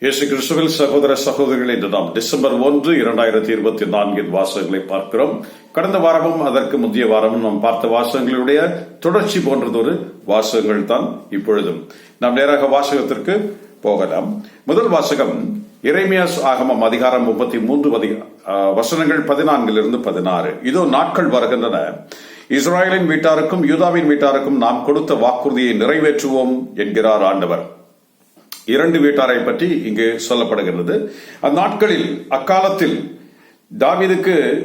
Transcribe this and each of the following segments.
இயேசு கிறிஸ்துவில் சகோதர சகோதரிகள் இன்று நாம் டிசம்பர் ஒன்று இரண்டாயிரத்தி இருபத்தி நான்கின் வாசகங்களை பார்க்கிறோம். கடந்த வாரமும் அதற்கு முந்தைய வாரமும் நாம் பார்த்த வாசகங்களுடைய தொடர்ச்சி போன்றதொரு வாசகங்கள் தான் இப்பொழுதும். நாம் நேராக வாசகத்திற்கு போகலாம். முதல் வாசகம் இறைமியாஸ் ஆகமம் அதிகாரம் முப்பத்தி மூன்று அதிக- ஆ, வசனங்கள் பதினான்கிலிருந்து பதினாறு. இதோ நாட்கள் வருகின்றன. இஸ்ராயலின் வீட்டாருக்கும் யூதாவின் வீட்டாருக்கும் நாம் கொடுத்த வாக்குறுதியை நிறைவேற்றுவோம் என்கிறார் ஆண்டவர். இரண்டு வீட்டாரை பற்றி இங்கு சொல்லப்படுகிறது. அந்நாட்களில் அக்காலத்தில் தாவிதுக்கு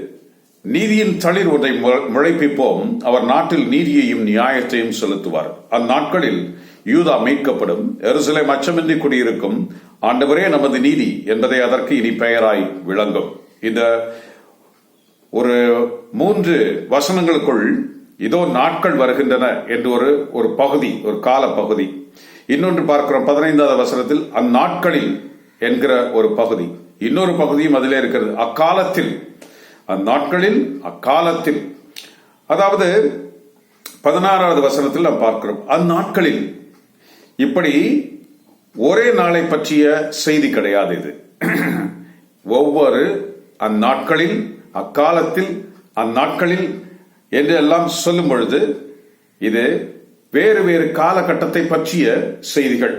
நீதியின் தளிர் ஒன்றை மு- முளைப்பிப்போம். அவர் நாட்டில் நீதியையும் நியாயத்தையும் செலுத்துவார். அந்நாட்களில் யூதா மீட்கப்படும். எருசலேம் அச்சமின்றி குடியிருக்கும். ஆண்டவரே நமது நீதி என்பதை அதற்கு இனி பெயராய் விளங்கும். இந்த ஒரு மூன்று வசனங்களுக்குள் இதோ நாட்கள் வருகின்றன என்று ஒரு ஒரு பகுதி ஒரு கால பகுதி இன்னொன்று பார்க்கிறோம் பதினைந்தாவது வசனத்தில் அந்நாட்களில் என்கிற ஒரு பகுதி. இன்னொரு பகுதியும் அதிலே இருக்கிறது. அக்காலத்தில் அந்நாட்களில் அக்காலத்தில். அதாவது பதினாறாவது வசனத்தில் நாம் பார்க்கிறோம் அந்நாட்களில். இப்படி ஒரே நாளை பற்றிய செய்தி கிடையாது இது. ஒவ்வொரு அந்நாட்களில் அக்காலத்தில் அந்நாட்களில் என்று எல்லாம் சொல்லும் பொழுது இது வேறு வேறு காலகட்டத்தை பற்றிய செய்திகள்.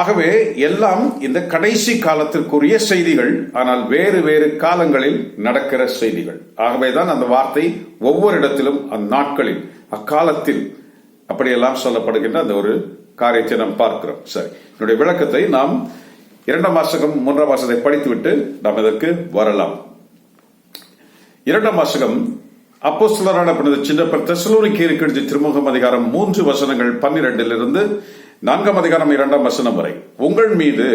ஆகவே எல்லாம் இந்த கடைசி காலத்திற்குரிய செய்திகள் ஆனால் வேறு வேறு காலங்களில் நடக்கிற செய்திகள். ஆகவேதான் அந்த வார்த்தை ஒவ்வொரு இடத்திலும் அந்நாட்களில் அக்காலத்தில் அப்படியெல்லாம் சொல்லப்படுகின்ற அந்த ஒரு காரியத்தை நாம் பார்க்கிறோம். சரி என்னுடைய விளக்கத்தை நாம் இரண்டாம் வாசகம் மூன்றாம் வாசகத்தை படித்துவிட்டு நாம் இதற்கு வரலாம். இரண்டாம் வாசகம் அப்போஸ்தலரான புனித சின்னப்பர் தெசலோனிக்கேருக்கு திருமுகம் அதிகாரம் மூன்று வசனங்கள் பன்னிரெண்டிலிருந்து நான்காம் அதிகாரம் இரண்டாம் வசனம் வரை. உங்கள் மீது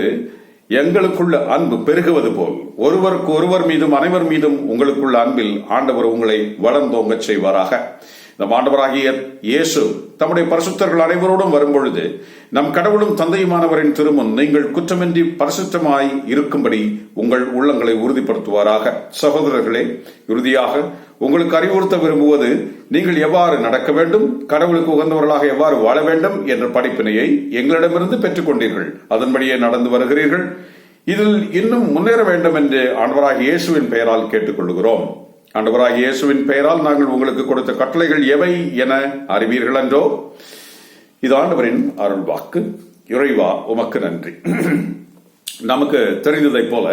எங்களுக்குள்ள அன்பு பெருகுவது போல் ஒருவருக்கு ஒருவர் மீதும் அனைவர் மீதும் உங்களுக்குள்ள அன்பில் ஆண்டவர் உங்களை வளர்ந்தோங்கச் செய்வாராக. நம் ஆண்டவராகிய இயேசு தம்முடைய பரிசுத்தர்கள் அனைவரோடும் வரும்பொழுது நம் கடவுளும் தந்தையுமானவரின் திருமுன் நீங்கள் குற்றமின்றி பரிசுத்தமாய் இருக்கும்படி உங்கள் உள்ளங்களை உறுதிப்படுத்துவாராக. சகோதரர்களே இறுதியாக உங்களுக்கு அறிவுறுத்த விரும்புவது நீங்கள் எவ்வாறு நடக்க வேண்டும் கடவுளுக்கு உகந்தவர்களாக எவ்வாறு வாழ வேண்டும் என்ற படிப்பினையை எங்களிடமிருந்து பெற்றுக்கொண்டீர்கள் அதன்படியே நடந்து வருகிறீர்கள். இதில் இன்னும் முன்னேற வேண்டும் என்று ஆண்டவராக இயேசுவின் பெயரால் கேட்டுக்கொள்கிறோம் ஆண்டவராக இயேசுவின் பெயரால் நாங்கள் உங்களுக்கு கொடுத்த கட்டளைகள் எவை என அறிவீர்கள் என்றோ இது ஆண்டவரின் அருள் வாக்கு இறைவா உமக்கு நன்றி. நமக்கு தெரிந்ததைப் போல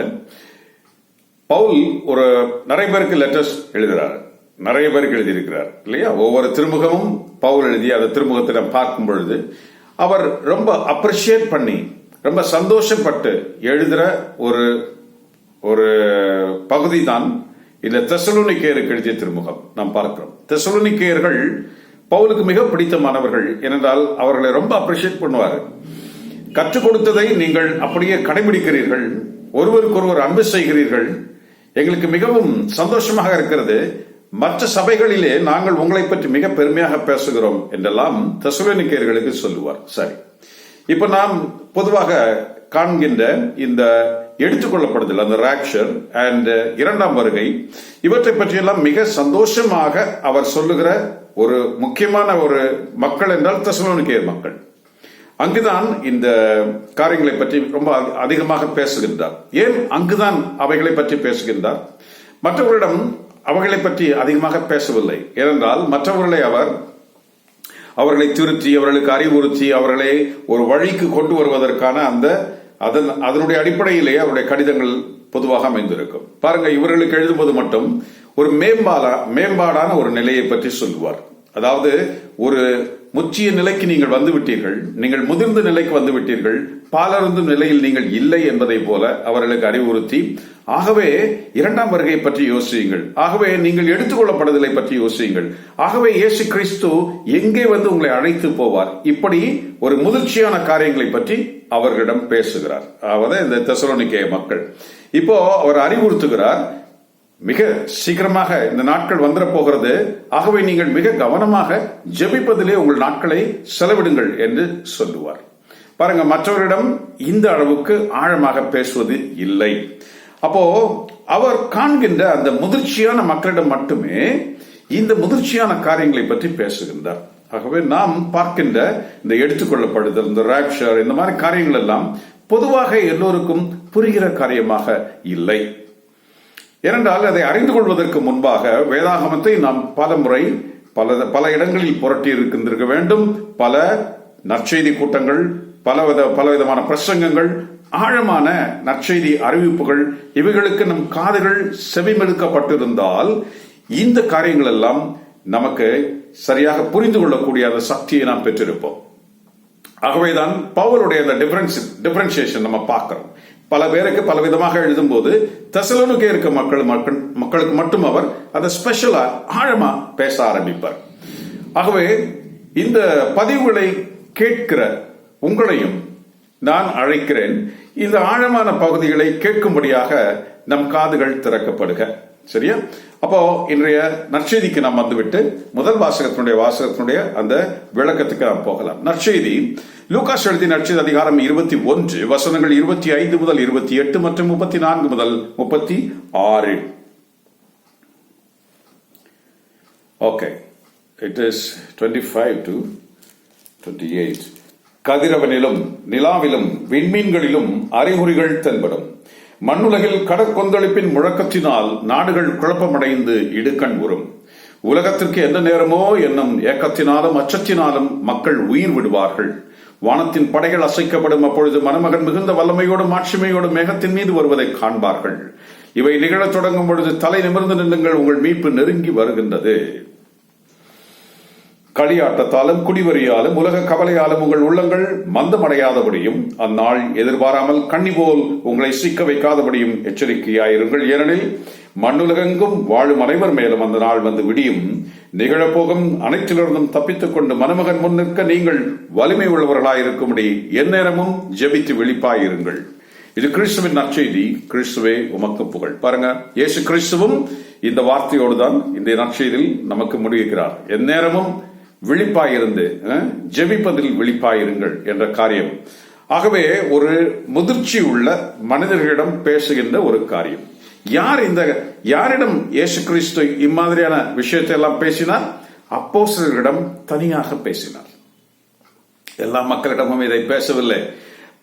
பவுல் ஒரு நிறைய பேருக்கு லெட்டர்ஸ் எழுதுகிறார் நிறைய பேருக்கு எழுதியிருக்கிறார். இல்லையா? ஒவ்வொரு திருமுகமும் பவுல் எழுதி அந்த திருமுகத்தை பார்க்கும் பொழுது அவர் ரொம்ப அப்ரிஷியேட் பண்ணி ரொம்ப சந்தோஷப்பட்டு எழுதுகிற ஒரு ஒரு பகுதி தான் இந்த தெசலுனிக்கேயருக்கு எழுதிய திருமுகம். நாம் பார்க்கிறோம். தெசலுனிக்கேயர்கள் பவுலுக்கு மிக பிடித்தமானவர்கள். ஏனென்றால் அவர்களை ரொம்ப அப்ரிஷியேட் பண்ணுவார் கற்றுக் கொடுத்ததை நீங்கள் அப்படியே கடைபிடிக்கிறீர்கள். ஒருவருக்கொருவர் அன்பு செய்கிறீர்கள். எங்களுக்கு மிகவும் சந்தோஷமாக இருக்கிறது. மற்ற சபைகளிலே நாங்கள் உங்களை பற்றி மிக பெருமையாக பேசுகிறோம் என்றெல்லாம் தெசலோனிக்கேயர்களுக்கு சொல்லுவார். சரி. இப்ப நாம் பொதுவாக காண்கின்ற இந்த எடுத்துக்கொள்ளப்படுதல் அந்த ராக்ஷர் அண்ட் இரண்டாம் வருகை இவற்றை பற்றியெல்லாம் மிக சந்தோஷமாக அவர் சொல்லுகிற ஒரு முக்கியமான ஒரு மக்கள் என்றால் தெசலோனிக்கேயர் மக்கள். அங்குதான் இந்த காரியங்களை பற்றி ரொம்ப அதிகமாக பேசுகின்றார். ஏன் அங்குதான் அவைகளை பற்றி பேசுகின்றார்? மற்றவர்களிடம் அவைகளை பற்றி அதிகமாக பேசவில்லை. ஏனென்றால் மற்றவர்களை அவர் அவர்களை திருத்தி அவர்களுக்கு அறிவுறுத்தி அவர்களை ஒரு வழிக்கு கொண்டு வருவதற்கான அந்த அதன் அதனுடைய அடிப்படையிலேயே அவருடைய கடிதங்கள் பொதுவாக அமைந்திருக்கும். பாருங்க இவர்களுக்கு எழுதும்போது மட்டும் ஒரு மேம்பாலா மேம்பாடான ஒரு நிலையை பற்றி சொல்லுவார். அதாவது ஒரு முற்றிய நிலைக்கு நீங்கள் வந்துவிட்டீர்கள். நீங்கள் முதிர்ந்த நிலைக்கு வந்துவிட்டீர்கள். பாலருந்தும் நிலையில் நீங்கள் இல்லை என்பதை போல அவர்களுக்கு அறிவுறுத்தி ஆகவே இரண்டாம் வருகை பற்றி யோசியுங்கள். ஆகவே நீங்கள் எடுத்துக்கொள்ளப்படுதலை பற்றி யோசியுங்கள். ஆகவே இயேசு கிறிஸ்து எங்கே வந்து உங்களை அழைத்து போவார்? இப்படி ஒரு முதிர்ச்சியான காரியங்களை பற்றி அவர்களிடம் பேசுகிறார். அதாவது இந்த தெசலோனிக்கேய மக்கள். இப்போ அவர் அறிவுறுத்துகிறார் மிக சீக்கிரமாக இந்த நாட்கள் வந்துட போகிறது ஆகவே நீங்கள் மிக கவனமாக ஜெபிப்பதிலே உங்கள் நாட்களை செலவிடுங்கள் என்று சொல்லுவார். பாருங்க மற்றவரிடம் இந்த அளவுக்கு ஆழமாக பேசுவது இல்லை. அப்போ அவர் காண்கின்ற அந்த முதிர்ச்சியான மக்களிடம் மட்டுமே இந்த முதிர்ச்சியான காரியங்களை பற்றி பேசுகின்றார். ஆகவே நாம் பார்க்கின்ற இந்த எடுத்துக்கொள்ளப்படுதல் இந்த ராப்ஷர் இந்த மாதிரி காரியங்கள் எல்லாம் பொதுவாக எல்லோருக்கும் புரிகிற காரியமாக இல்லை. ஏனென்றால் அதை அறிந்து கொள்வதற்கு முன்பாக வேதாகமத்தை நாம் பல முறை பல பல இடங்களில் புரட்டி இருக்கின்றிருக்க வேண்டும். பல நற்செய்தி கூட்டங்கள் பலவித பலவிதமான பிரசங்கங்கள் ஆழமான நற்செய்தி அறிவிப்புகள் இவைகளுக்கு நம் காதுகள் செவிமெடுக்கப்பட்டிருந்தால் இந்த காரியங்கள் எல்லாம் நமக்கு சரியாக புரிந்து கொள்ளக்கூடிய அந்த சக்தியை நாம் பெற்றிருப்போம். ஆகவேதான் பவுலுடைய அந்த டிஃபரன்ஸ் டிஃபரன்சியேஷன் நம்ம பார்க்கிறோம். பல பேருக்கு பல விதமாக எழுதும்போது தசலனுக்கே இருக்க மக்கள் மக்கள் மக்களுக்கு மட்டும் அவர் அதை ஸ்பெஷலா ஆழமா பேச ஆரம்பிப்பார். ஆகவே இந்த பதிவுகளை கேட்கிற உங்களையும் நான் அழைக்கிறேன். இந்த ஆழமான பகுதிகளை கேட்கும்படியாக நம் காதுகள் திறக்கப்படுக. சரியா? அப்போ இன்றைய நற்செய்திக்கு நாம் வந்துவிட்டு முதல் வாசகத்தினுடைய வாசகத்தினுடைய அந்த விளக்கத்துக்கு நாம் போகலாம். நற்செய்தி லூகாஸ் எழுதிய நற்செய்தி அதிகாரம் இருபத்தி ஒன்று வசனங்கள் இருபத்தி ஐந்து முதல் இருபத்தி எட்டு மற்றும் முப்பத்தி நான்கு முதல் முப்பத்தி ஆறு. Okay it is twenty five to twenty eight கதிரவனிலும் நிலாவிலும் விண்மீன்களிலும் அறிகுறிகள் தென்படும். மண்ணுலகில் கடற்கொந்தளிப்பின் முழக்கத்தினால் நாடுகள் குழப்பமடைந்து இடுக்கண் உறும். உலகத்திற்கு எந்த நேரமோ என்னும் ஏக்கத்தினாலும் அச்சத்தினாலும் மக்கள் உயிர் விடுவார்கள். வானத்தின் படைகள் அசைக்கப்படும் அப்பொழுது மணமகன் மிகுந்த வல்லமையோடும் மாட்சிமையோடும் மேகத்தின் மீது வருவதை காண்பார்கள். இவை நிகழத் தொடங்கும் பொழுது தலை நிமிர்ந்து நின்றுங்கள் உங்கள் மீட்பு நெருங்கி வருகின்றது. களியாட்டத்தாலும் குடிவரியாலும் உலக கவலையாலும் உங்கள் உள்ளங்கள் மந்தமடையாதபடியும் அந்நாள் எதிர்பாராமல் கண்ணி போல் உங்களை சிக்க வைக்காதபடியும் எச்சரிக்கையாயிருங்கள். ஏனெனில் மண்ணுலகெங்கும் வாழும் அனைவர் மேலும் அந்த நாள் வந்து விடியும். நிகழப்போகும் அனைத்திலிருந்தும் தப்பித்துக் கொண்டு மணமகன் முன் நிற்க நீங்கள் வலிமை உள்ளவர்களாயிருக்கும்படி எந்நேரமும் ஜெபித்து விழிப்பாயிருங்கள். இது கிறிஸ்துவின் நற்செய்தி. கிறிஸ்துவே உமக்கு புகழ். பாருங்க இயேசு கிறிஸ்துவும் இந்த வார்த்தையோடு தான் இந்த நற்செய்தியில் நமக்கு முடிவுகிறார் எந்நேரமும் விழிப்பாயிருந்து ஜெபிப்பதில் விழிப்பாயிருங்கள் என்ற காரியம். ஆகவே ஒரு முதிர்ச்சி உள்ள மனிதர்களிடம் பேசுகின்ற ஒரு காரியம். யார் இந்த யாரிடம் இயேசு கிறிஸ்து இம்மாதிரியான விஷயத்தை எல்லாம் பேசினார்? அப்போஸ்தலர்களிடம் தனியாக பேசினார். எல்லா மக்களிடமும் இதை பேசவில்லை.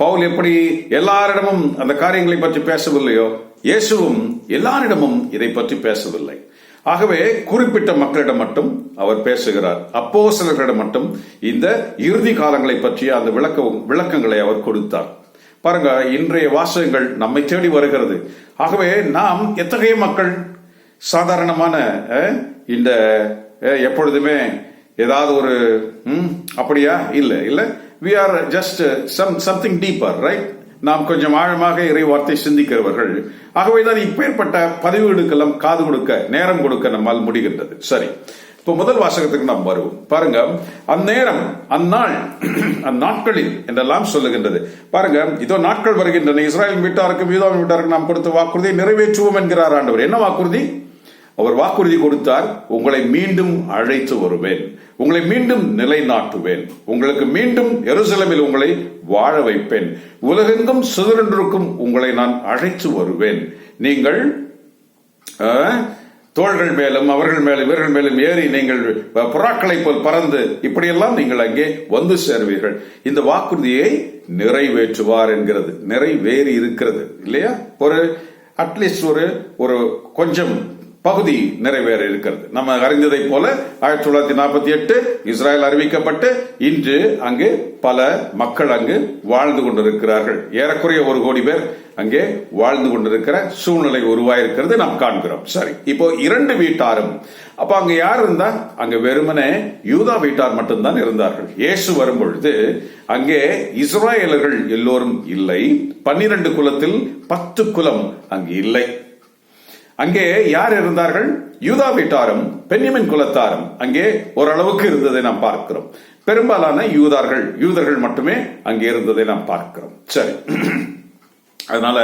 பவுல் எப்படி எல்லாரிடமும் அந்த காரியங்களை பற்றி பேசவில்லையோ இயேசுவும் எல்லாரிடமும் இதை பற்றி பேசவில்லை. ஆகவே குறிப்பிட்ட மக்களிடம் மட்டும் அவர் பேசுகிறார். அப்போ சிலர்களிடம் மட்டும் இந்த இறுதி காலங்களை பற்றிய அந்த விளக்க விளக்கங்களை அவர் கொடுத்தார். பாருங்க இன்றைய வாசகங்கள் நம்மை தேடி வருகிறது. ஆகவே நாம் எத்தகைய மக்கள்? சாதாரணமான இந்த எப்பொழுதுமே ஏதாவது ஒரு ம், அப்படியா? இல்லை இல்லை. We are just some something deeper right நாம் கொஞ்சம் ஆழமாக இறை வார்த்தை சிந்திக்கிறவர்கள். ஆகவேதான் இப்பேற்பட்ட பதிவுகளுக்கெல்லாம் காது கொடுக்க நேரம் கொடுக்க நம்மால் முடிகின்றது. சரி. இப்போ முதல் வாசகத்துக்கு நாம் வருவோம். பாருங்க. அந்நேரம் அந்நாள் அந்நாட்களில் என்றெல்லாம் சொல்லுகின்றது. பாருங்க. இதோ நாட்கள் வருகின்றன. இஸ்ராயல் வீட்டாருக்கும் யூதாவின் வீட்டாருக்கும் நாம் கொடுத்த வாக்குறுதியை நிறைவேற்றுவோம் என்கிறார் ஆண்டவர். என்ன வாக்குறுதி? அவர் வாக்குறுதி கொடுத்தார் உங்களை மீண்டும் அழைத்து வருவேன். உங்களை மீண்டும் நிலைநாட்டுவேன். உங்களுக்கு மீண்டும் எருசலமில் உங்களை வாழ வைப்பேன். உலகெங்கும் சிதறென்றிருக்கும் உங்களை நான் அழைத்து வருவேன். நீங்கள் தோள்கள் மேலும் அவர்கள் மேலும் இவர்கள் மேலும் ஏறி நீங்கள் புறாக்களை போல் பறந்து இப்படியெல்லாம் நீங்கள் அங்கே வந்து சேர்வீர்கள். இந்த வாக்குறுதியை நிறைவேற்றுவார் என்கிறது. நிறைவேறி இருக்கிறது. இல்லையா? ஒரு அட்லீஸ்ட் ஒரு ஒரு கொஞ்சம் பகுதி நிறைவேற இருக்கிறது. நம்ம அறிந்ததை போல ஆயிரத்தி தொள்ளாயிரத்தி நாற்பத்தி எட்டு இஸ்ரேல் அறிவிக்கப்பட்டு இன்று அங்கு பல மக்கள் அங்கு வாழ்ந்து கொண்டிருக்கிறார்கள். ஏறக்குறைய ஒரு கோடி பேர் அங்கே வாழ்ந்து கொண்டிருக்கிற சூழ்நிலை உருவாயிருக்கிறது நாம் காண்கிறோம். சரி இப்போ இரண்டு வீட்டாரும். அப்ப அங்க யார் இருந்தா? அங்க வெறுமனே யூதா வீட்டார் மட்டும்தான் இருந்தார்கள். இயேசு வரும் பொழுது அங்கே இஸ்ராயலர்கள் எல்லோரும் இல்லை. பன்னிரண்டு குலத்தில் பத்து குலம் அங்கு இல்லை. அங்கே யார் இருந்தார்கள்? யூதா வீட்டாரும் பெண்ணிமின் குலத்தாரும். அங்கே ஓரளவுக்கு இருந்ததை நாம் பார்க்கிறோம். பெரும்பாலான யூதார்கள் யூதர்கள் மட்டுமே அங்கே இருந்ததை நாம் பார்க்கிறோம். சரி. அதனால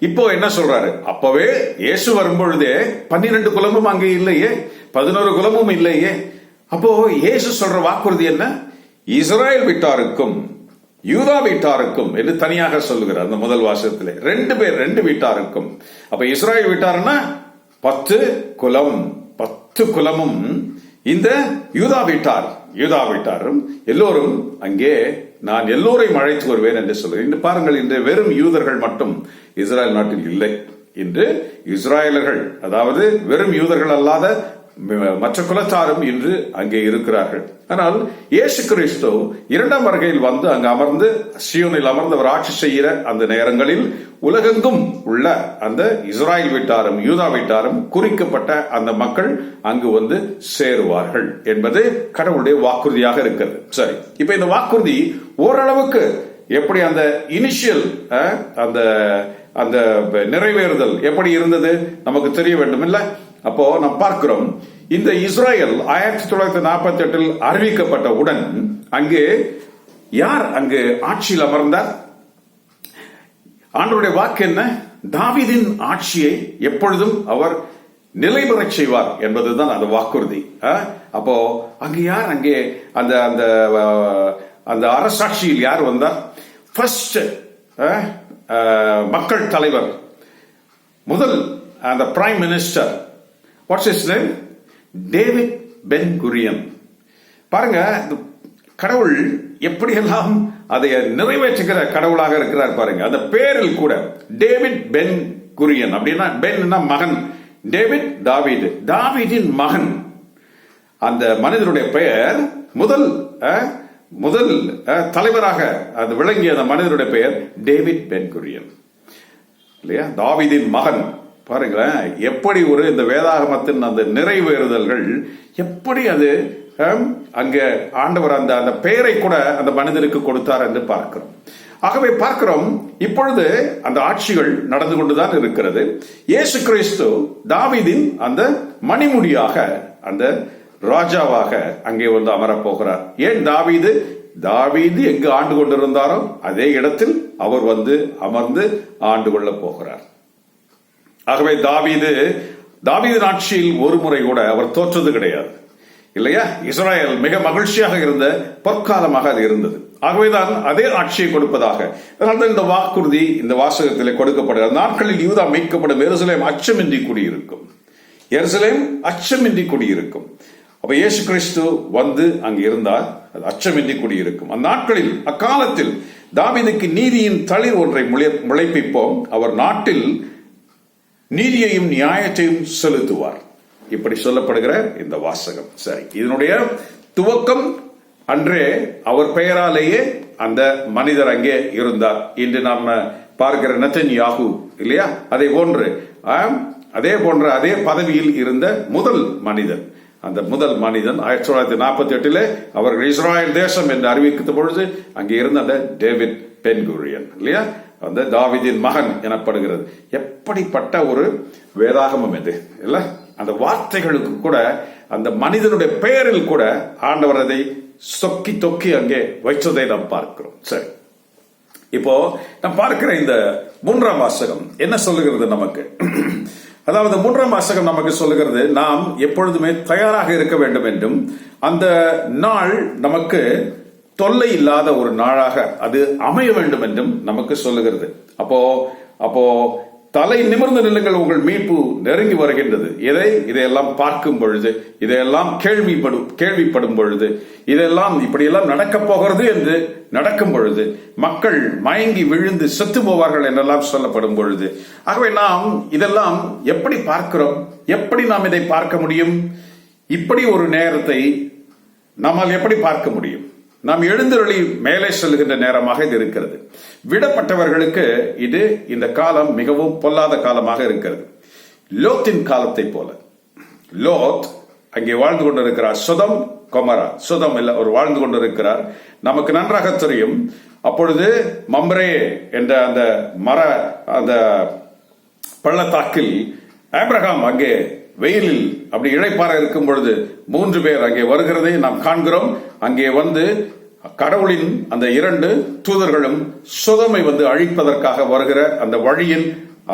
இப்போ என்ன சொல்றாரு? அப்பவே இயேசு வரும்பொழுதே பன்னிரண்டு குலமும் அங்கே இல்லையே பதினோரு குலமும் இல்லையே. அப்போ இயேசு சொல்ற வாக்குறுதி என்ன? இஸ்ராயல் விட்டாருக்கும் யூதா வீட்டாருக்கும் என்று தனியாக சொல்லுகிறார் அந்த முதல் வாசகத்திலே. ரெண்டு பேர் ரெண்டு வீட்டாருக்கும். அப்ப இஸ்ராயல் வீட்டாருன்னா பத்து குலம் பத்து குலமும் இந்த யூதா வீட்டார் யூதா வீட்டாரும் எல்லோரும் அங்கே நான் எல்லோரையும் அழைத்து வருவேன் என்று சொல்கிறேன் இன்று பாருங்கள் இன்று வெறும் யூதர்கள் மட்டும் இஸ்ரேல் நாட்டில் இல்லை. இன்று இஸ்ராயலர்கள் அதாவது வெறும் யூதர்கள் அல்லாத மற்ற குலத்தாரும் இன்று அங்கே இருக்கிறார்கள். ஆனால் இயேசு கிறிஸ்து இரண்டாம் வருகையில் வந்து அங்கு அமர்ந்து சியோனில் அமர்ந்து அவர் ஆட்சி செய்கிற அந்த நேரங்களில் உலகெங்கும் உள்ள அந்த இஸ்ராயல் வீட்டாரும் யூதா வீட்டாரும் குறிக்கப்பட்ட அந்த மக்கள் அங்கு வந்து சேருவார்கள் என்பது கடவுளுடைய வாக்குறுதியாக இருக்கிறது. சரி இப்ப இந்த வாக்குறுதி ஓரளவுக்கு எப்படி அந்த இனிஷியல் அந்த அந்த நிறைவேறுதல் எப்படி இருந்தது? நமக்கு தெரிய வேண்டும் இல்லை அப்போ நாம் பார்க்கிறோம் இந்த இஸ்ரேல் ஆயிரத்தி தொள்ளாயிரத்தி நாற்பத்தி எட்டில் அறிவிக்கப்பட்ட உடன் அங்கே யார் அங்கு ஆட்சியில் அமர்ந்தார்? ஆண்டருடைய வாக்கு என்ன? தாவிதின் ஆட்சியை எப்பொழுதும் அவர் நிலைபெறச் செய்வார் என்பதுதான் அந்த வாக்குறுதி. ஆ? அப்போ அங்கு யார்? அங்கே அந்த அந்த அந்த அரசாட்சியில் யார் வந்தார்? ஃபர்ஸ்ட் மக்கள் தலைவர் முதல் அந்த prime minister what's his name David Ben Gurion பாருங்க இந்த கடவுள் எப்படியெல்லாம் அதை நிறைவேற்றுகிற கடவுளாக இருக்கிறார் பாருங்க. அந்த பேரில் கூட டேவிட் பென் குரியன் அப்படின்னா பென்னா மகன். டேவிட் தாவீது தாவீதின் மகன். அந்த மனிதனுடைய பெயர் முதல் முதல் தலைவராக அது விளங்கிய அந்த மனிதனுடைய பெயர் டேவிட் பென் குரியன் இல்லையா? தாவிதின் மகன். பாருங்களேன் எப்படி ஒரு இந்த வேதாகமத்தின் அந்த நிறைவேறுதல்கள் எப்படி அது ஹம், அங்க ஆண்டவர் அந்த அந்த பெயரை கூட அந்த மனிதனுக்கு கொடுத்தார் என்று பார்க்கிறோம். ஆகவே பார்க்கிறோம் இப்பொழுது அந்த ஆட்சிகள் நடந்து கொண்டுதான் இருக்கிறது. இயேசு கிறிஸ்து தாவிதின் அந்த மணிமுடியாக அந்த ராஜாவாக அங்கே வந்து அமரப் போகிறார் ஏன் தாவீது? தாவீது எங்கு ஆண்டு கொண்டிருந்தாரோ அதே இடத்தில் அவர் வந்து அமர்ந்து ஆண்டு கொள்ளப் போகிறார். ஆகவே தாவீது தாவீது ஆட்சியில் ஒரு முறை கூட அவர் தோற்றது கிடையாது. இல்லையா? இஸ்ராயல் மிக மகிழ்ச்சியாக இருந்த பொற்காலமாக அது இருந்தது. ஆகவேதான் அதே ஆட்சியை கொடுப்பதாக. அதனால்தான் இந்த வாக்குறுதி இந்த வாசகத்திலே கொடுக்கப்படுகிறது. நாட்களில் யூதா மீட்கப்படும் எருசலேம் அச்சமின்றி குடியிருக்கும். எருசலேம் அச்சமின்றி குடியிருக்கும். அப்ப இயேசு கிறிஸ்து வந்து அங்கு இருந்தார். அது அச்சமின்றி குடியிருக்கும். அந்நாட்களில் அக்காலத்தில் தாவிதுக்கு நீதியின் தளிர் ஒன்றை முளை- முளைப்பிப்போம். அவர் நாட்டில் நீதியையும் நியாயத்தையும் செலுத்துவார். இப்படி சொல்லப்படுகிற இந்த வாசகம். சரி இதனுடைய துவக்கம் அன்றே அவர் பெயராலேயே அந்த மனிதர் அங்கே இருந்தார். இன்று நாம பார்க்கிற நத்தன் யாகு இல்லையா? அதே போன்று அதே போன்ற அதே பதவியில் இருந்த முதல் மனிதன். அந்த முதல் மனிதன் ஆயிரத்தி தொள்ளாயிரத்தி நாற்பத்தி எட்டில் அவர்கள் இஸ்ராயல் தேசம் என்று அறிவித்த பொழுது அங்கே இருந்த அந்த டேவிட் பென்குரியன் இல்லையா? அந்த தாவிதின் மகன் எனப்படுகிறது. எப்படிப்பட்ட ஒரு வேதாகமம் இது இல்ல? அந்த வார்த்தைகளுக்கு கூட அந்த மனிதனுடைய பெயரில் கூட ஆண்டவர் அதை சொக்கி தொக்கி அங்கே வைத்ததை நாம் பார்க்கிறோம். சரி. இப்போ நான் பார்க்கிற இந்த மூன்றாம் வாசகம் என்ன சொல்லுகிறது நமக்கு? அதாவது மூன்றாம் வாசகம் நமக்கு சொல்லுகிறது நாம் எப்பொழுதுமே தயாராக இருக்க வேண்டும் என்றும் அந்த நாள் நமக்கு தொல்லை இல்லாத ஒரு நாளாக அது அமைய வேண்டும் என்றும் நமக்கு சொல்லுகிறது. அப்போ அப்போ தலை நிமிர்ந்து நிலங்கள் உங்கள் மீட்பு நெருங்கி வருகின்றது. இதை இதையெல்லாம் பார்க்கும் பொழுது இதையெல்லாம் கேள்விப்படும் கேள்விப்படும் பொழுது இதெல்லாம் இப்படியெல்லாம் நடக்கப் போகிறது என்று நடக்கும் பொழுது மக்கள் மயங்கி விழுந்து செத்து போவார்கள் என்றெல்லாம் சொல்லப்படும் பொழுது ஆகவே நாம் இதெல்லாம் எப்படி பார்க்கிறோம்? எப்படி நாம் இதை பார்க்க முடியும்? இப்படி ஒரு நேரத்தை நம்மால் எப்படி பார்க்க முடியும்? நாம் எழுந்தருளி மேலே செல்கின்ற நேரமாக இது இருக்கிறது. விடப்பட்டவர்களுக்கு இது இந்த காலம் மிகவும் பொல்லாத காலமாக இருக்கிறது. லோத்தின் காலத்தை போல. லோத் அங்கே வாழ்ந்து கொண்டிருக்கிறார். சுதம் கொமரா. சுதம் இல்ல அவர் வாழ்ந்து கொண்டிருக்கிறார். நமக்கு நன்றாக தெரியும். அப்பொழுது மம்ரே என்ற அந்த மர அந்த பள்ளத்தாக்கில் ஆப்ரஹாம் அங்கே வெயிலில் அப்படி இழைப்பார இருக்கும் பொழுது மூன்று பேர் அங்கே வருகிறதை நாம் காண்கிறோம். அங்கே வந்து கடவுளின் அந்த இரண்டு தூதர்களும் சுதமை வந்து அழிப்பதற்காக வருகிற அந்த வழியில்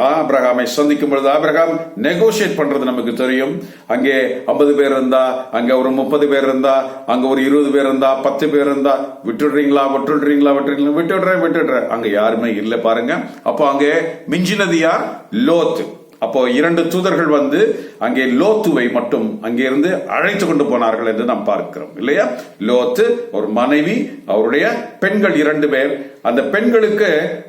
ஆபிரகாமை சந்திக்கும் பொழுது ஆபிரகாம் நெகோசியேட் பண்றது நமக்கு தெரியும். அங்கே ஐம்பது பேர் இருந்தா அங்க ஒரு முப்பது பேர் இருந்தா அங்க ஒரு இருபது பேர் இருந்தா பத்து பேர் இருந்தா விட்டுடுறீங்களா விட்டுடுறீங்களா விட்டுடுறீங்களா விட்டுடுறேன் விட்டுடுறேன். அங்க யாருமே இல்லை பாருங்க. அப்போ அங்கே மிஞ்சினது யார்? லோத்து. அப்போ இரண்டு தூதர்கள் வந்து அங்கே லோத்துவை மட்டும் அங்கிருந்து அழைத்து கொண்டு போனார்கள் என்று நாம் பார்க்கிறோம் இல்லையா? லோத்து ஒரு மனைவி அவருடைய பெண்கள் இரண்டு பேர். அந்த பெண்களுக்கு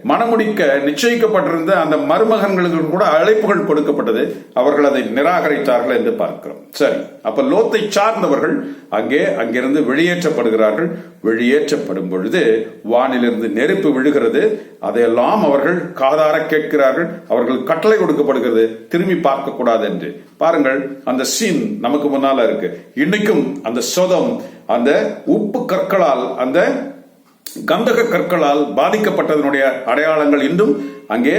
மணமுடிக்க நிச்சயிக்கப்பட்டிருந்த அந்த மருமகன்களுக்கு கூட அழைப்புகள் கொடுக்கப்பட்டது. அவர்கள் அதை நிராகரித்தார்கள் என்று பார்க்கிறோம். சரி அப்ப லோத்தை சார்ந்தவர்கள் அங்கே அங்கிருந்து வெளியேற்றப்படுகிறார்கள். வெளியேற்றப்படும் பொழுது வானிலிருந்து நெருப்பு விழுகிறது. அதையெல்லாம் அவர்கள் காதார கேட்கிறார்கள். அவர்கள் கட்டளை கொடுக்கப்படுகிறது. திரும்பி பார்க்க கூடாது என்று. பாருங்கள் அந்த சீன் நமக்கு முன்னால இருக்கு. இன்னைக்கும் அந்த சொதம் அந்த உப்பு கற்களால் அந்த கந்தக கற்களால் பாதிக்கப்பட்டதனுடைய அடையாளங்கள் இன்றும் அங்கே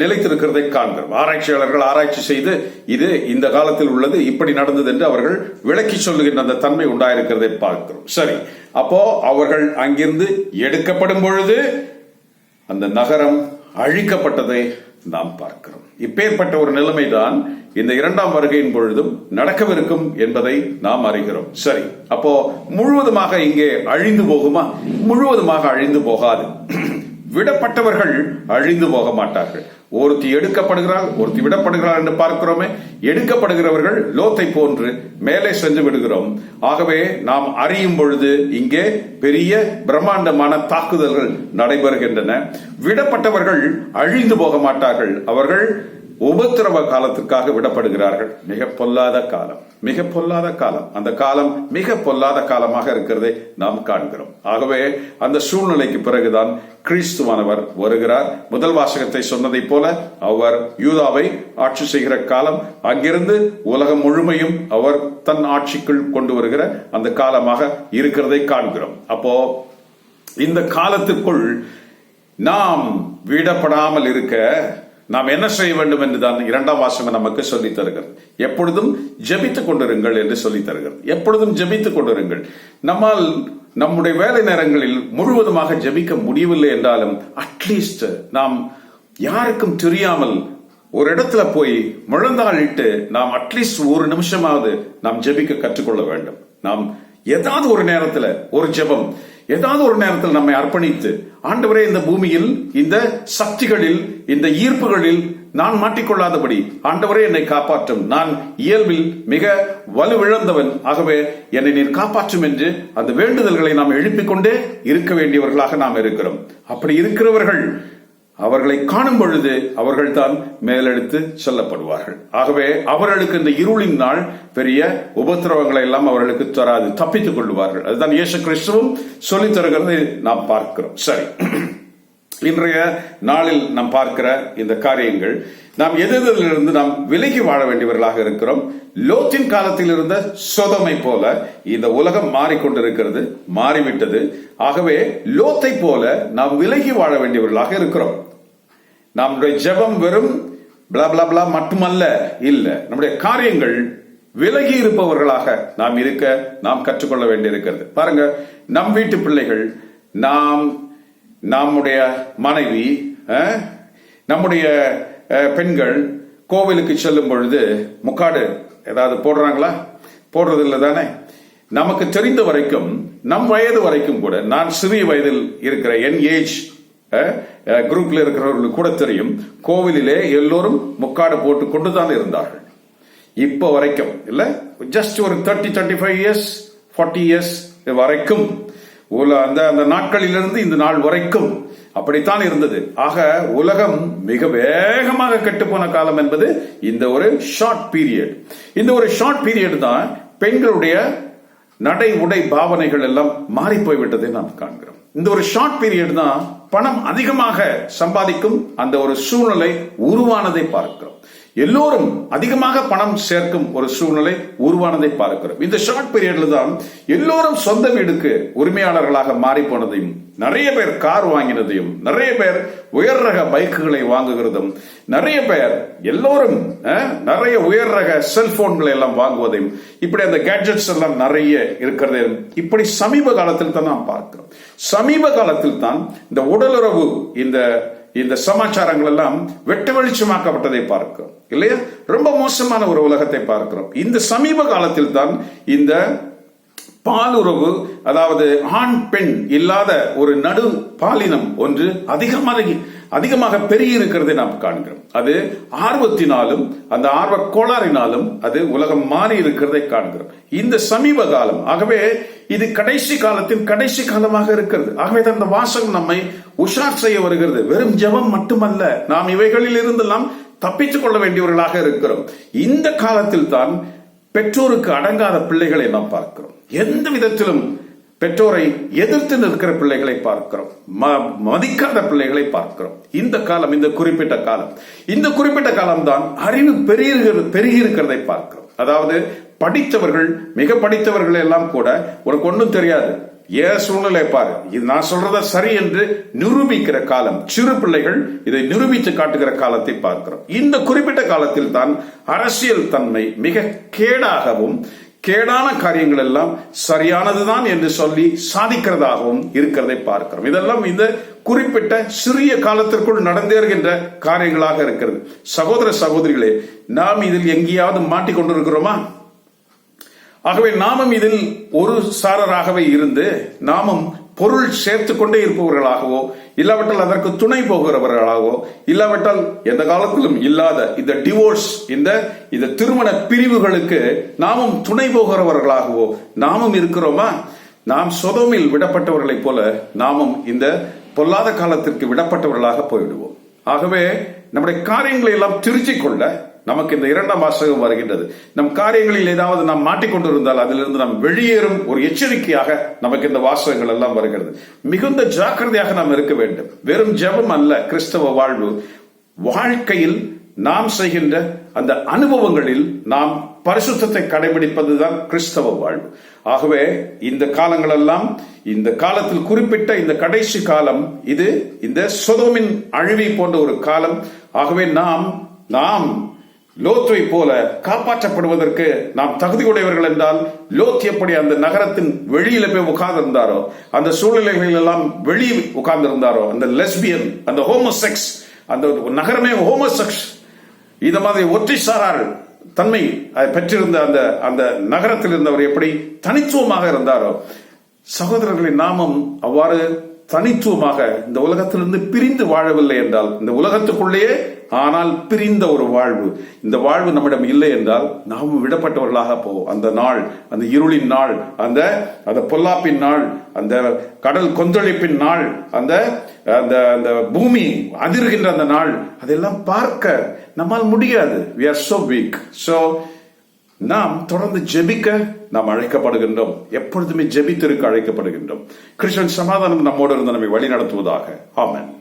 நிலைத்திருக்கிறதை காண்கிறோம். ஆராய்ச்சியாளர்கள் ஆராய்ச்சி செய்து இது இந்த காலத்தில் உள்ளது இப்படி நடந்தது என்று அவர்கள் விளக்கி சொல்லுகின்ற அந்த தன்மை உண்டாயிருக்கிறதை பார்க்கிறோம். சரி அப்போ அவர்கள் அங்கிருந்து எடுக்கப்படும் பொழுது அந்த நகரம் அழிக்கப்பட்டதை நாம் பார்க்கிறோம். இப்பேற்பட்ட ஒரு நிலைமைதான் இந்த இரண்டாம் வருகையின் பொழுதும் நடக்கவிருக்கும் என்பதை நாம் அறிகிறோம். சரி அப்போ முழுவதுமாக இங்கே அழிந்து போகுமா? முழுவதுமாக அழிந்து போகாது. விடப்பட்டவர்கள் அழிந்து போக மாட்டார்கள். ஒருத்தி எடுக்கப்படுகிறாள் ஒருத்தி விடப்படுகிறாள் என்று பார்க்கிறோமே எடுக்கப்படுகிறவர்கள் லோத்தை போன்று மேலே சென்று விடுகிறோம். ஆகவே நாம் அறியும் பொழுது இங்கே பெரிய பிரம்மாண்டமான தாக்குதல்கள் நடைபெறுகின்றன. விடப்பட்டவர்கள் அழிந்து போக மாட்டார்கள். அவர்கள் உபத்திரவ காலத்திற்காக விடப்படுகிறார்கள். மிக பொல்லாத காலம். மிக பொல்லாத காலம். அந்த காலம் மிக பொல்லாத காலமாக இருக்கிறதை நாம் காண்கிறோம். ஆகவே அந்த சூழ்நிலைக்கு பிறகுதான் கிறிஸ்துவானவர் வருகிறார். முதல் வாசகத்தை சொன்னதைப் போல அவர் யூதாவை ஆட்சி செய்கிற காலம் அங்கிருந்து உலகம் முழுமையும் அவர் தன் ஆட்சிக்குள் கொண்டு வருகிற அந்த காலமாக இருக்கிறதை காண்கிறோம். அப்போ இந்த காலத்திற்குள் நாம் விடப்படாமல் இருக்க நாம் என்ன செய்ய வேண்டும் என்றுதான் இரண்டாம் வாசகம் நமக்கு சொல்லித் தருகிறது. எப்பொழுதும் ஜெபித்துக் கொண்டிருங்கள் என்று சொல்லித் தருகிறது. எப்பொழுதும் ஜெபித்துக் கொண்டிருங்கள். நம்மால் நம்முடைய வேலை நேரங்களில் முழுவதுமாக ஜெபிக்க முடியவில்லை என்றாலும் அட்லீஸ்ட் நாம் யாருக்கும் தெரியாமல் ஒரு இடத்துல போய் முழந்தாளிட்டு நாம் அட்லீஸ்ட் ஒரு நிமிஷமாவது நாம் ஜெபிக்க கற்றுக்கொள்ள வேண்டும். நாம் ஏதாவது ஒரு நேரத்துல ஒரு ஜெபம் ஏதாவது ஒரு நேரத்தில் நம்மை அர்ப்பணித்து ஆண்டவரே இந்த பூமியில் இந்த சக்திகளில் இந்த ஈர்ப்புகளில் நான் மாட்டிக்கொள்ளாதபடி ஆண்டவரே என்னை காப்பாற்றும். நான் இயல்பில் மிக வலுவிழந்தவன். ஆகவே என்னை நீர் காப்பாற்றும் என்று அந்த வேண்டுதல்களை நாம் எழுப்பிக் கொண்டே இருக்க வேண்டியவர்களாக நாம் இருக்கிறோம். அப்படி இருக்கிறவர்கள் அவர்களை காணும் பொழுது அவர்கள் தான் மேலெடுத்து செல்லப்படுவார்கள். ஆகவே அவர்களுக்கு இந்த இருளின் நாள் பெரிய உபத்திரவங்களை எல்லாம் அவர்களுக்கு தராது தப்பித்துக் கொள்வார்கள் அதுதான் இயேசு கிறிஸ்துவும் சொல்லித் தருகிறது நாம் பார்க்கிறோம். சரி. இன்றைய நாளில் நாம் பார்க்கிற இந்த காரியங்கள் நாம் எதிர்த்ததிலிருந்து நாம் விலகி வாழ வேண்டியவர்களாக இருக்கிறோம். லோத்தின் காலத்தில் இருந்த சொதமை போல இந்த உலகம் மாறிக்கொண்டிருக்கிறது மாறிவிட்டது. ஆகவே லோத்தை போல நாம் விலகி வாழ வேண்டியவர்களாக இருக்கிறோம். நம்முடைய ஜெபம் வெறும் blah மட்டுமல்ல இல்ல. நம்முடைய காரியங்கள் விலகி இருப்பவர்களாக நாம் இருக்க நாம் கற்றுக்கொள்ள வேண்டியிருக்கிறது. பாருங்க நம் வீட்டு பிள்ளைகள் நாம் நம்முடைய மனைவி நம்முடைய பெண்கள் கோவிலுக்கு செல்லும் பொழுது முக்காடு ஏதாவது போடுறாங்களா? போடுறது இல்லை தானே? நமக்கு தெரிந்த வரைக்கும் நம் வயது வரைக்கும் கூட நான் சிறிய வயதில் இருக்கிற என் ஏஜ் குரூப்ல இருக்கிறவர்களுக்கு கூட தெரியும். கோவிலிலே எல்லோரும் முக்காடு போட்டு கொண்டு தான் இருந்தார்கள். இப்போ வரைக்கும் இல்ல? ஜஸ்ட் ஒரு thirty thirty five years forty years வரைக்கும். உல- அந்த அந்த நாட்களிலிருந்து இந்த நாள் வரைக்கும் அப்படித்தான் இருந்தது. ஆக உலகம் மிக வேகமாக கெட்டுப்போன காலம் என்பது இந்த ஒரு ஷார்ட் பீரியட் இந்த ஒரு ஷார்ட் பீரியட் தான் பெண்களுடைய நடை உடை பாவனைகள் எல்லாம் மாறி போய்விட்டதை நாம் காண்கிறோம். இந்த ஒரு ஷார்ட் பீரியட் தான் பணம் அதிகமாக சம்பாதிக்கும் அந்த ஒரு சூழ்நிலை உருவானதை பார்க்கிறோம். எல்லோரும் அதிகமாக பணம் சேர்க்கும் ஒரு சூழ்நிலை உருவானதை பார்க்கிறோம். இந்த ஷார்ட் பீரியட்ல தான் எல்லோரும் சொந்த வீடுக்கு உரிமையாளர்களாக மாறி போனதையும் நிறைய பேர் கார் வாங்கினதையும் நிறைய பேர் உயர் ரக பைக்குகளை வாங்குகிறதும் நிறைய பேர் எல்லோரும் நிறைய உயர் ரக செல்போன்களை எல்லாம் வாங்குவதையும் இப்படி அந்த கேட்ஜெட்ஸ் எல்லாம் நிறைய இருக்கிறதையும் இப்படி சமீப காலத்தில் தான் நாம் பார்க்கிறோம். சமீப காலத்தில் தான் இந்த உடலுறவு இந்த இந்த சமாச்சாரங்கள் எல்லாம் வெட்ட வெளிச்சமாக்கப்பட்டதை பார்க்கிறோம். இல்லையா? ரொம்ப மோசமான ஒரு உலகத்தை பார்க்கிறோம். இந்த சமீப காலத்தில் தான் இந்த பாலுறவு அதாவது ஆண் பெண் இல்லாத ஒரு நடு பாலினம் ஒன்று அதிகமாக அதிகமாக பெருகி இருக்கிறதை நாம் காண்கிறோம். அது ஆர்வத்தினாலும் அந்த ஆர்வ கோளாறினாலும் அது உலகம் மாறி இருக்கிறதை காண்கிறோம். இந்த சமீப காலம் ஆகவே இது கடைசி காலத்தின் கடைசி காலமாக இருக்கிறது. ஆகவே அந்த வாசகம் நம்மை உஷார் செய்ய வருகிறது. வெறும் ஜெபம் மட்டுமல்ல நாம் இவைகளில் இருந்தெல்லாம் தப்பித்துக் கொள்ள வேண்டியவர்களாக இருக்கிறோம். இந்த காலத்தில் தான் பெற்றோருக்கு அடங்காத பிள்ளைகளை நாம் பார்க்கிறோம். எந்த விதத்திலும் பெற்றோரை எதிர்த்து நிற்கிற பிள்ளைகளை பார்க்கிறோம். ம- மதிக்காத பிள்ளைகளை பார்க்கிறோம். இந்த காலம் இந்த குறிப்பிட்ட காலம். இந்த குறிப்பிட்ட காலம் தான் அறிவு பெருகி பெருகி இருக்கிறதை பார்க்கிறோம். அதாவது படித்தவர்கள் மிக படித்தவர்கள் எல்லாம் கூட உனக்கு ஒன்றும் தெரியாது. ஏன் சூழ்நிலை பாரு. இது நான் சொல்றத சரி என்று நிரூபிக்கிற காலம். சிறு பிள்ளைகள் இதை நிரூபித்து காட்டுகிற காலத்தை பார்க்கிறோம். இந்த குறிப்பிட்ட காலத்தில் தான் அரசியல் தன்மை மிக கேடாகவும் கேடான காரியங்கள் எல்லாம் சரியானதுதான் என்று சொல்லி சாதிக்கிறதாகவும் இருக்கிறதை பார்க்கிறோம். இதெல்லாம் இந்த குறிப்பிட்ட சிறிய காலத்திற்குள் நடந்தேறுகின்ற காரியங்களாக இருக்கிறது. சகோதர சகோதரிகளே நாம் இதில் எங்கேயாவது மாட்டிக்கொண்டிருக்கிறோமா ஆகவே நாமும் இதில் ஒரு சாரராகவே இருந்து நாமும் பொருள் சேர்த்து கொண்டே இருப்பவர்களாகவோ இல்லாவிட்டால் அதற்கு துணை போகிறவர்களாகவோ இல்லாவிட்டால் எந்த காலத்திலும் இல்லாத இந்த டிவோர்ஸ் இந்த இந்த திருமண பிரிவுகளுக்கு நாமும் துணை போகிறவர்களாகவோ நாமும் இருக்கிறோமா? நாம் சொதமில் விடப்பட்டவர்களைப் போல நாமும் இந்த பொல்லாத காலத்திற்கு விடப்பட்டவர்களாக போய்விடுவோம். ஆகவே நம்முடைய காரியங்களை எல்லாம் திருச்சிக் கொள்ள நமக்கு இந்த இரண்டாம் வாசகம் வருகின்றது. நம் காரியங்களில் ஏதாவது நாம் மாட்டிக்கொண்டிருந்தால் அதிலிருந்து நாம் வெளியேறும் ஒரு எச்சரிக்கையாக நமக்கு இந்த வாசகங்கள் எல்லாம் வருகிறது. மிகுந்த ஜாக்கிரதையாக நாம் இருக்க வேண்டும். வெறும் ஜெபம் அல்ல கிறிஸ்தவ வாழ்வு. வாழ்க்கையில் நாம் செய்கின்ற அந்த அனுபவங்களில் நாம் பரிசுத்தத்தை கடைபிடிப்பதுதான் கிறிஸ்தவ வாழ்வு. ஆகவே இந்த காலங்களெல்லாம் இந்த காலத்தில் குறிப்பிட்ட இந்த கடைசி காலம் இது இந்த சொதோமின் அழிவை போன்ற ஒரு காலம். ஆகவே நாம் நாம் லோத்துவை போல காப்பாற்றப்படுவதற்கு நாம் தகுதியுடையவர்கள் என்றால் லோத் எப்படி அந்த நகரத்தின் வெளியில போய் உட்கார்ந்திருந்தாரோ அந்த சூழ்நிலைகளில் எல்லாம் வெளியே உட்கார்ந்திருந்தாரோ அந்த லெஸ்பியன் அந்த ஹோமோசெக்ஸ் அந்த நகரமே ஹோமோசெக்ஸ் இந்த மாதிரி ஒற்றை சாரார் தன்மை பெற்றிருந்த அந்த அந்த நகரத்தில் இருந்தவர் எப்படி தனித்துவமாக இருந்தாரோ சகோதரர்களின் நாமம் அவ்வாறு தனித்துவமாக இந்த உலகத்திலிருந்து பிரிந்து வாழவில்லை என்றால் இந்த உலகத்துக்குள்ளேயே ஆனால் பிரிந்த ஒரு வாழ்வு. இந்த வாழ்வு நம்மிடம் இல்லை என்றால் நாம் விடப்பட்டவர்களாக போவோம் அந்த நாள் அந்த இருளின் நாள் அந்த அந்த பொல்லாப்பின் நாள் அந்த கடல் கொந்தளிப்பின் நாள் அந்த அந்த அந்த பூமி அதிர்கின்ற அந்த நாள் அதெல்லாம் பார்க்க நம்மால் முடியாது. We are so weak so நாம் தொடர்ந்து ஜெபிக்க நாம் அழைக்கப்படுகின்றோம். எப்பொழுதுமே ஜெபித்திருக்க அழைக்கப்படுகின்றோம். கிருஷ்ணன் சமாதானம் நம்மோடு இருந்து நம்மை வழி நடத்துவதாக ஆமென்.